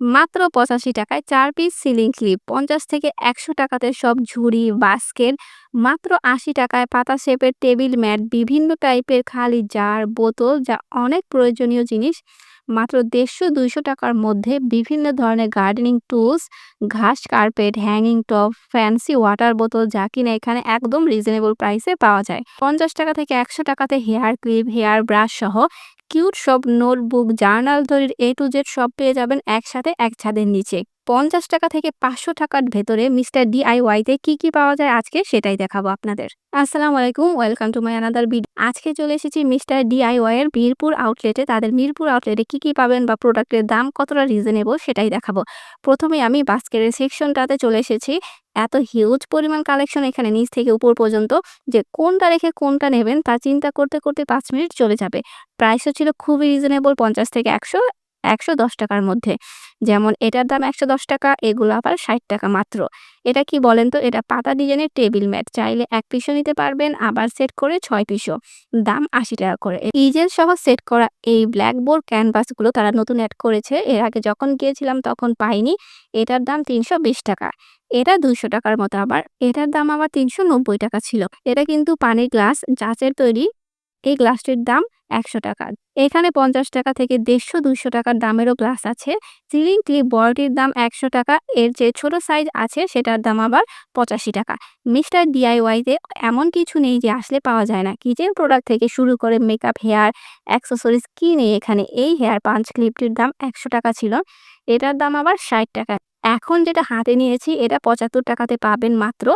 মাত্র পঁচাশি টাকায় চার পিস সিলিং ক্লিপ, পঞ্চাশ থেকে একশো টাকাতে সব ঝুড়ি, বাস্কেট, মাত্র আশি টাকায় পাতা শেপের টেবিল ম্যাট, বিভিন্ন টাইপের খালি জার, বোতল, যা অনেক প্রয়োজনীয় জিনিস, মাত্র দেড়শো দুইশো টাকার মধ্যে বিভিন্ন ধরনের গার্ডেনিং টুলস, ঘাস carpet, hanging top, fancy water বোতল, যা কিনা এখানে একদম রিজনেবল প্রাইসে পাওয়া যায়। পঞ্চাশ টাকা থেকে একশো টাকাতে হেয়ার ক্লিপ, হেয়ার ব্রাশ সহ কিউট সব নোটবুক, জার্নাল তৈরির এ টু জেড সব পেয়ে যাবেন একসাথে এক ছাদের নিচে। পঞ্চাশ টাকা থেকে পাঁচশো টাকার ভেতরে মিস্টার ডিআইওয়াইতে কি কি পাওয়া যায় আজকে সেটাই দেখাবো আপনাদের। আসসালামু আলাইকুম, welcome to my another video আজকে চলে এসেছি মিস্টার ডিআইওয়াই এর মিরপুর আউটলেটে তাদের মিরপুর আউটলেটে কি কি পাবেন বা প্রোডাক্টের দাম কতটা রিজনেবল সেটাই দেখাবো। প্রথমে আমি বাস্কেটের সেকশনটাতে চলে এসেছি। এত হিউজ পরিমাণ কালেকশন এখানে নিচ থেকে উপর পর্যন্ত যে কোনটা রেখে কোনটা নেবেন তা চিন্তা করতে করতে পাঁচ মিনিট চলে যাবে। প্রাইসও ছিল খুবই রিজনেবল পঞ্চাশ থেকে একশো। একশো দশ টাকার মধ্যে। যেমন এটার দাম একশো দশ টাকা, এগুলো আবার ষাট টাকা মাত্র। এটা কি বলেন তো? এটা পাতা ডিজাইনের টেবিল ম্যাট। চাইলে এক পিসও নিতে পারবেন, আবার সেট করে ছয় পিসও। দাম আশি টাকা করে। ইজেল সহ সেট করা এই ব্ল্যাকবোর্ড ক্যানভাসগুলো তারা নতুন অ্যাড করেছে। এর আগে যখন গিয়েছিলাম তখন পাইনি। এটার দাম তিনশো বিশ টাকা। এটা দুইশো টাকার মতো আবার। এটার দাম আবার তিনশো নব্বই টাকা ছিল। এটা কিন্তু পানির গ্লাস জাঁচের তৈরি। এই গ্লাসটির দাম একশো টাকা। এখানে পঞ্চাশ টাকা থেকে দেড়শো দুইশো টাকার দামেরও গ্লাস আছে। সিলিং ক্লিপ বড়টির দাম একশো টাকা, এর যে ছোট সাইজ আছে সেটার দাম আবার পঁচাশি টাকা। মিস্টার ডিআইওয়াইতে এমন কিছু নেই যে আসলে পাওয়া যায় না। কিচেন প্রোডাক্ট থেকে শুরু করে মেকআপ হেয়ার অ্যাক্সেসরিজ কি নেই এখানে? এই হেয়ার পাঞ্চ ক্লিপটির দাম একশো টাকা ছিল। এটার দাম আবার ষাট টাকা। এখন যেটা হাতে নিয়েছি, এটা পঁচাত্তর টাকাতে পাবেন মাত্র।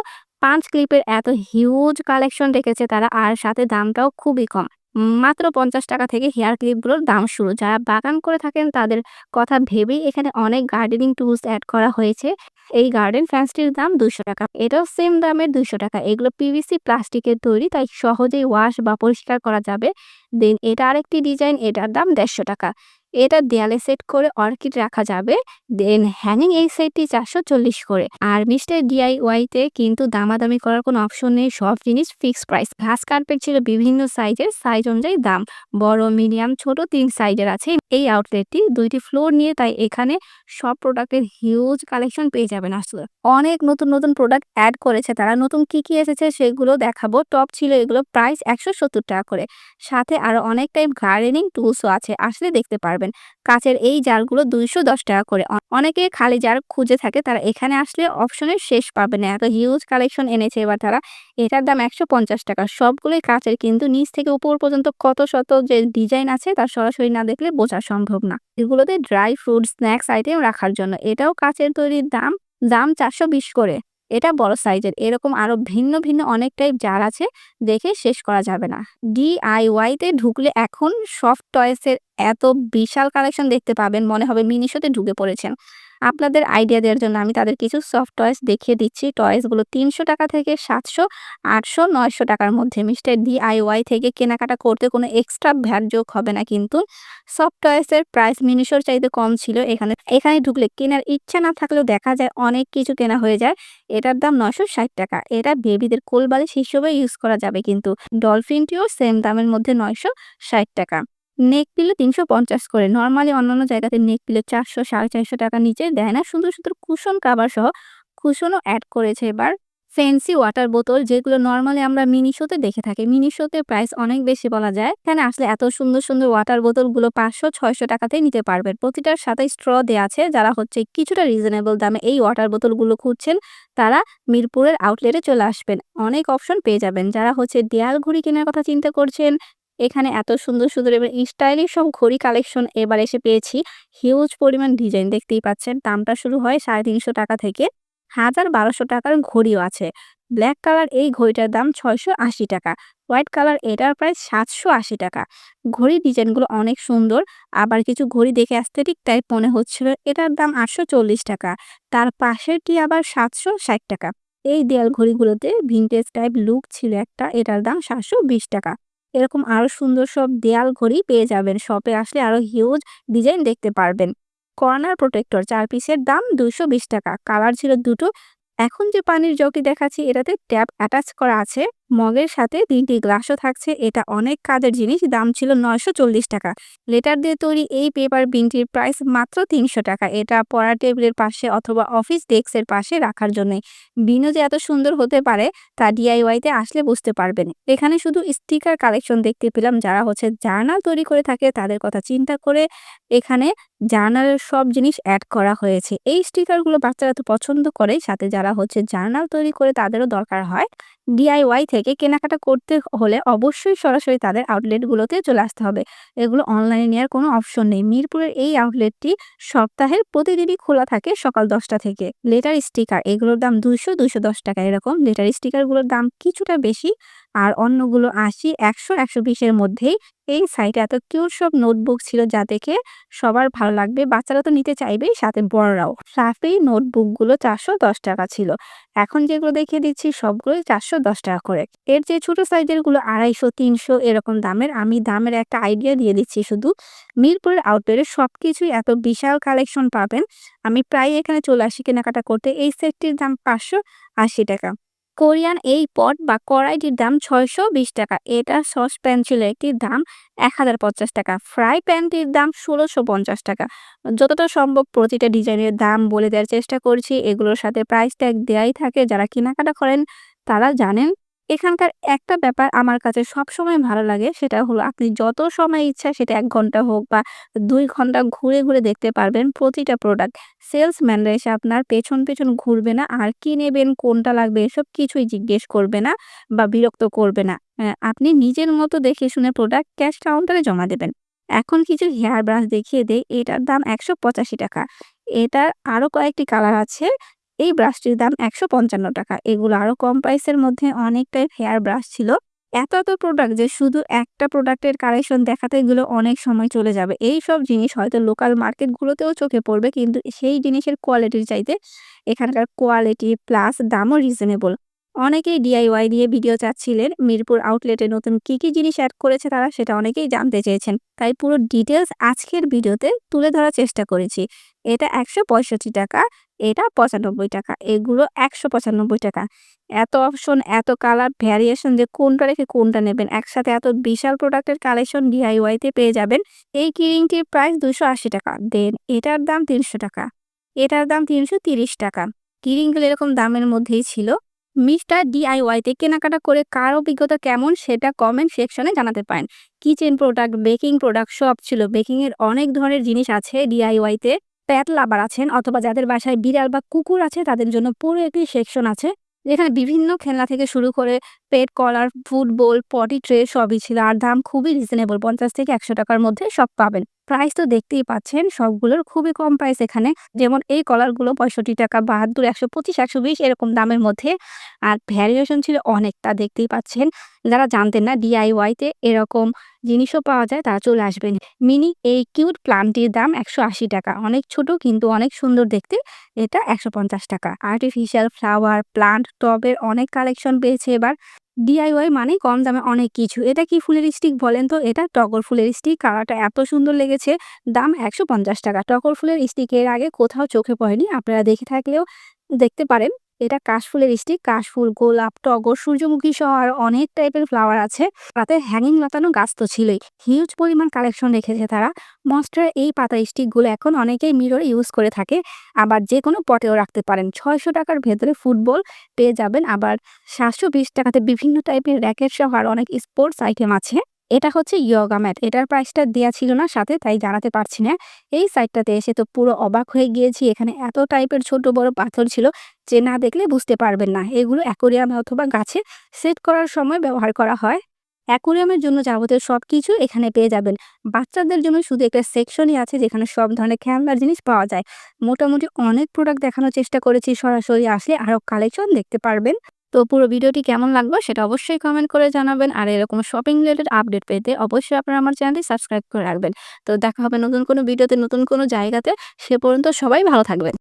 পাঁচ ক্লিপের এত হিউজ কালেকশন রেখেছে তারা, আর সাথে দামটাও খুবই কম। মাত্র পঞ্চাশ টাকা থেকে হেয়ার ক্লিপগুলোর দাম শুরু। যারা বাগান করে থাকেন, তাদের কথা ভেবেই এখানে অনেক গার্ডেনিং টুলস অ্যাড করা হয়েছে। এই গার্ডেন ফ্যান্সটির দাম দুশো টাকা। এটাও সেম দামের দুশো টাকা। এগুলো পিভিসি প্লাস্টিকের তৈরি, তাই সহজেই ওয়াশ বা পরিষ্কার করা যাবে। দেন এটা আরেকটি ডিজাইন এটার দাম দেড়শো টাকা। এটা দেয়ালে সেট করে অর্কিড রাখা যাবে। দেন হ্যাঙ্গিং এই সেটটি চারশো চল্লিশ করে। আর মিস্টার ডিআইওয়াইতে কিন্তু দামাদামি করার কোনো অপশন নেই। সব জিনিস ফিক্সড প্রাইস ঘাস কার্পেট ছিল বিভিন্ন সাইজের সাইজ অনুযায়ী দাম। বড় মিডিয়াম ছোট তিন সাইজের আছে। এই আউটলেটটি দুইটি ফ্লোর নিয়ে তাই এখানে সব প্রোডাক্টের হিউজ কালেকশন পেয়ে যাবেন আসলে। অনেক নতুন নতুন প্রোডাক্ট অ্যাড করেছে তারা। নতুন কি কি এসেছে সেগুলো দেখাবো। টপ ছিল এগুলো প্রাইস একশো সত্তর টাকা করে। সাথে আরও অনেক টাইপ গার্ডেনিং টুলসও আছে। আসলে দেখতে পারবেন। পারবেন কাচের এই জারগুলো দুইশো দশ টাকা করে। অনেকে খালি জার খুঁজে থাকে, তারা এখানে আসলে অপশনের শেষ পাবে না। এত হিউজ কালেকশন এনেছে এবার তারা। এটার দাম একশো পঞ্চাশ টাকা। সবগুলোই কাঁচের, কিন্তু নিচ থেকে উপর পর্যন্ত কত শত যে ডিজাইন আছে তার সরাসরি না দেখলে বোঝা সম্ভব না। এগুলোতে ড্রাই ফ্রুট স্ন্যাক্স আইটেম রাখার জন্য। এটাও কাঁচের তৈরির দাম দাম চারশো বিশ করে। এটা বড় সাইজের। এরকম আরও ভিন্ন ভিন্ন অনেক টাইপ জার আছে, দেখে শেষ করা যাবে না। ডিআইওয়াইতে ঢুকলে এখন সফট টয়েসের এত বিশাল কালেকশন দেখতে পাবেন, মনে হবে মিনিশোতে ঢুকে পড়েছেন। আপনাদের আইডিয়া দেওয়ার জন্য আমি তাদের কিছু সফট টয়েস দেখিয়ে দিচ্ছি। টয়েসগুলো তিনশো টাকা থেকে সাতশো, আটশো, নয়শো টাকার মধ্যে। মিস্টার ডিআইওয়াই থেকে কেনাকাটা করতে কোনো এক্সট্রা ভ্যাট যোগ হবে না কিন্তু। সফট টয়েসের প্রাইস মিনিশোর চাইতে কম ছিল। এখানে এখানে ঢুকলে কেনার ইচ্ছা না থাকলেও দেখা যায় অনেক কিছু কেনা হয়ে যায়। এটার দাম নয়শো ষাট টাকা। এটা বেবিদের কোলবালিশ হিসেবে ইউজ করা যাবে কিন্তু। ডলফিনটিও সেম দামের মধ্যে নয়শো ষাট টাকা। নেক পিলো তিনশো পঞ্চাশ করে। নর্মালি অন্যান্য জায়গাতে নেক পিলো চারশো সাড়ে চারশো টাকা নিচে দেয় না। সুন্দর সুন্দর কুশন কাবার সহ কুশনও অ্যাড করেছে এবার। ফ্যান্সি ওয়াটার বোতল যেগুলো নর্মালি আমরা মিনি শোতে দেখে থাকি। মিনি শোতে প্রাইস অনেক বেশি বলা যায়। এখানে আসলে এত সুন্দর সুন্দর ওয়াটার বোতলগুলো পাঁচশো, ছয়শো টাকাতে নিতে পারবেন। প্রতিটার সাথে স্ট্র দেওয়া আছে যারা হচ্ছে কিছুটা রিজনেবল দামে এই ওয়াটার বোতলগুলো খুঁজছেন, তারা মিরপুরের আউটলেটে চলে আসবেন। অনেক অপশন পেয়ে যাবেন। যারা হচ্ছে দেয়াল ঘড়ি কেনার কথা চিন্তা করছেন এখানে এত সুন্দর সুন্দর এবং স্টাইলিশ সব ঘড়ি কালেকশন এবার এসে পেয়েছি। হিউজ পরিমাণ ডিজাইন দেখতেই পাচ্ছেন। দামটা শুরু হয় সাড়ে তিনশো টাকা থেকে হাজার বারোশো টাকার ঘড়িও আছে। ব্ল্যাক কালার এই ঘড়িটার দাম ছয়শো আশি টাকা। হোয়াইট কালার এটার প্রায় সাতশো আশি টাকা। ঘড়ি ডিজাইনগুলো অনেক সুন্দর। আবার কিছু ঘড়ি দেখে অ্যাস্থেটিক টাইপ মনে হচ্ছিল। এটার দাম আটশো চল্লিশ টাকা। তার পাশেরটি আবার সাতশো ষাট টাকা। এই দেয়াল ঘড়িগুলোতে ভিনটেজ টাইপ লুক ছিল একটা। এটার দাম সাতশো বিশ টাকা। এরকম আরও সুন্দর সব দেয়াল ঘড়ি পেয়ে যাবেন। শপে আসলে আরও হিউজ ডিজাইন দেখতে পারবেন। কর্নার প্রোটেক্টর চার পিসের দাম দুশো টাকা। কালার ছিল দুটো। এখন যে পানির জগটি দেখাচ্ছি, এটাতে ট্যাপ অ্যাটাচ করা আছে। মগের সাথে তিনটি গ্লাসও থাকছে। এটা অনেক কাজের জিনিস। দাম ছিল নয়শো চল্লিশ টাকা। লেটার দিয়ে তৈরি এই পেপার বিনটির প্রাইস মাত্র তিনশো টাকা। এটা পড়ার টেবিলের পাশে অথবা অফিস ডেস্কের পাশে রাখার জন্যই বিনও যে এত সুন্দর হতে পারে, তা ডিআইওয়াইতে আসলে বুঝতে পারবেন। এখানে শুধু স্টিকার কালেকশন দেখতে পেলাম। যারা হচ্ছে জার্নাল তৈরি করে থাকে, তাদের কথা চিন্তা করে এখানে জার্নালের সব জিনিস অ্যাড করা হয়েছে। এই স্টিকারগুলো বাচ্চারা তো পছন্দ করে সাথে যারা হচ্ছে জার্নাল তৈরি করে, তাদেরও দরকার হয়। ডিআইওয়াই থেকে কেনাকাটা করতে হলে অবশ্যই সরাসরি তাদের আউটলেটগুলোতে চলে আসতে হবে। এগুলো অনলাইনে নেওয়ার কোনো অপশন নেই। মিরপুরের এই আউটলেটটি সপ্তাহের প্রতিদিনই খোলা থাকে সকাল দশটা থেকে। লেটার স্টিকার এগুলোর দাম দুইশো দুইশো দশ টাকা। এরকম লেটার স্টিকারগুলোর দাম কিছুটা বেশি আর অন্যগুলো আশি, একশো একশো বিশের মধ্যেই এই সাইটে এত কিউট সব নোটবুক ছিল যা দেখে সবার ভালো লাগবে। বাচ্চারা তো নিতে চাইবেই সাথে বড়রাও। সাফি নোটবুকগুলো চারশো দশ টাকা ছিল। এখন যেগুলো দেখিয়ে দিচ্ছি সবগুলোই চারশো দশ টাকা করে। এর যে ছোট সাইজেরগুলো আড়াইশো, তিনশো এরকম দামের। আমি দামের একটা আইডিয়া দিয়ে দিচ্ছি শুধু। মিরপুরের আউটডোরে সব কিছুই এত বিশাল কালেকশন পাবেন। আমি প্রায় এখানে চলে আসি কেনাকাটা করতে। এই সেটটির দাম পাঁচশো আশি টাকা। কোরিয়ান এই পট বা কড়াইটির দাম ছয়শো বিশ টাকা। এটা সস প্যান ছিল একটির দাম এক হাজার পঞ্চাশ টাকা। ফ্রাই প্যানটির দাম ষোলোশো পঞ্চাশ টাকা। যতটা সম্ভব প্রতিটা ডিজাইনের দাম বলে দেওয়ার চেষ্টা করছি। এগুলোর সাথে প্রাইস ট্যাগ দেওয়াই থাকে। যারা কেনাকাটা করেন, তারা জানেন এখানকার একটা ব্যাপার আমার কাছে সবসময় ভালো লাগে সেটা হলো আপনি যত সময় ইচ্ছা সেটা এক ঘণ্টা হোক বা দুই ঘণ্টা ঘুরে ঘুরে দেখতে পারবেন প্রতিটা প্রোডাক্ট সেলসম্যানরা এসে আপনার পেছন পেছন ঘুরবে না, আর কি নেবেন, কোনটা লাগবে এসব কিছুই জিজ্ঞেস করবে না বা বিরক্ত করবে না। আপনি নিজের মতো দেখে শুনে প্রোডাক্ট ক্যাশ কাউন্টারে জমা দেবেন। এখন কিছু হেয়ার ব্রাশ দেখিয়ে দেয় এটার দাম একশো পঁচাশি টাকা। এটার আরও কয়েকটি কালার আছে। এই ব্রাশটির দাম একশো পঞ্চান্ন টাকা। এগুলো আরও কম প্রাইসের মধ্যে অনেকটাই হেয়ার ব্রাশ ছিল। এত এত প্রোডাক্ট যে শুধু একটা প্রোডাক্টের কালেকশন দেখাতে গেলে অনেক সময় চলে যাবে। এই সব জিনিস হয়তো লোকাল মার্কেটগুলোতেও চোখে পড়বে, কিন্তু সেই জিনিসের কোয়ালিটির চাইতে এখানকার কোয়ালিটি প্লাস দামও রিজনেবল অনেকেই ডিআইওয়াই দিয়ে ভিডিও চাচ্ছিলেন। মিরপুর আউটলেটে নতুন কি কি জিনিস অ্যাড করেছে তারা সেটা অনেকেই জানতে চেয়েছেন। তাই পুরো ডিটেলস আজকের ভিডিওতে তুলে ধরার চেষ্টা করেছি। এটা একশো পঁয়ষট্টি টাকা। এটা পঁচানব্বই টাকা, এগুলো একশো পঁচানব্বই টাকা। এত অপশন এত কালার ভ্যারিয়েশন যে কোনটা রেখে কোনটা নেবেন? একসাথে এত বিশাল প্রোডাক্টের কালেকশন ডিআইওয়াইতে পেয়ে যাবেন। এই কিরিংটির প্রাইস দুশো আশি টাকা। দেন এটার দাম তিনশো টাকা। এটার দাম তিনশো তিরিশ টাকা। কিরিংগুলো এরকম দামের মধ্যেই ছিল। মিস্টার ডিআইওয়াইতে কেনাকাটা করে কার অভিজ্ঞতা কেমন সেটা কমেন্ট সেকশনে জানাতে পারেন। কিচেন প্রোডাক্ট বেকিং প্রোডাক্ট সব ছিল। বেকিংয়ের অনেক ধরনের জিনিস আছে ডিআইওয়াইতে প্যাট লাভার আছেন অথবা যাদের বাসায় বিড়াল বা কুকুর আছে তাদের জন্য পুরো একটি সেকশন আছে, যেখানে বিভিন্ন খেলনা থেকে শুরু করে pet, collar, football potty tray সবই ছিল। আর দাম খুবই রিজনেবল পঞ্চাশ থেকে একশো টাকার মধ্যে সব পাবেন। প্রাইস তো দেখতেই পাচ্ছেন, সবগুলোর খুবই কম প্রাইস এখানে। যেমন এই কলারগুলো পঁয়ষট্টি টাকা, বাহাত্তর, একশো পঁচিশ, একশো বিশ এরকম দামের মধ্যে। আর ভ্যারিয়েশন ছিল অনেক তা দেখতেই পাচ্ছেন। যারা জানতেন না ডিআইওয়াইতে এরকম জিনিসও পাওয়া যায়, তারা চলে আসবেন। মিনি এই কিউট প্লান্টটির দাম একশো আশি টাকা। অনেক ছোট কিন্তু অনেক সুন্দর দেখতে। এটা একশো পঞ্চাশ টাকা। আর্টিফিশিয়াল ফ্লাওয়ার প্লান্ট টবের অনেক কালেকশন পেয়েছে এবার। ডিআইওয়াই মানে কম দামে অনেক কিছু। এটা কি ফুলের স্টিক বলেন তো? এটা টগর ফুলের স্টিক। কালারটা এত সুন্দর লেগেছে। দাম একশো পঞ্চাশ টাকা। টগর ফুলের স্টিক এর আগে কোথাও চোখে পড়েনি। আপনারা দেখে থাকলেও দেখতে পারেন। এটা কাশফুলের স্টিক, কাশফুল, গোলাপ, টগর, সূর্যমুখী সহ আর অনেক টাইপের ফ্লাওয়ার আছে। তাতে হ্যাঙ্গিং লাতানো গাছ তো ছিলই। হিউজ পরিমাণ কালেকশন রেখেছে তারা। মস্টার এই পাতা স্টিকগুলো এখন অনেকেই মিরর ইউজ করে থাকে। আবার যে কোনো পটেও রাখতে পারেন। ছয়শো টাকার ভেতরে ফুটবল পেয়ে যাবেন। আবার সাতশো বিশ টাকাতে বিভিন্ন টাইপের র্যাকেট সহ আর অনেক স্পোর্টস আইটেম আছে। এটা হচ্ছে ইয়োগা ম্যাট। এটার প্রাইসটা দেওয়া ছিল না সাথে, তাই জানাতে পারছি না। এই সাইডটাতে এসে তো পুরো অবাক হয়ে গিয়েছি। এখানে এত টাইপের ছোট বড় পাথর ছিল যে না দেখলে বুঝতে পারবেন না। এগুলো অ্যাকোরিয়ামে অথবা গাছে সেট করার সময় ব্যবহার করা হয়। অ্যাকোরিয়ামের জন্য যাবতীয় সব কিছু এখানে পেয়ে যাবেন। বাচ্চাদের জন্য শুধু একটা সেকশনই আছে যেখানে সব ধরনের খেলনার জিনিস পাওয়া যায়। মোটামুটি অনেক প্রোডাক্ট দেখানোর চেষ্টা করেছি। সরাসরি আসলে আরও কালেকশন দেখতে পারবেন। তো পুরো ভিডিওটি কেমন লাগল সেটা অবশ্যই কমেন্ট করে জানাবেন। আর এরকম শপিং রিলেটেড আপডেট পেতে অবশ্যই আপনারা আমার চ্যানেলটি সাবস্ক্রাইব করে রাখবেন। তো দেখা হবে নতুন কোনো ভিডিওতে, নতুন কোনো জায়গাতে। সে পর্যন্ত সবাই ভালো থাকবেন।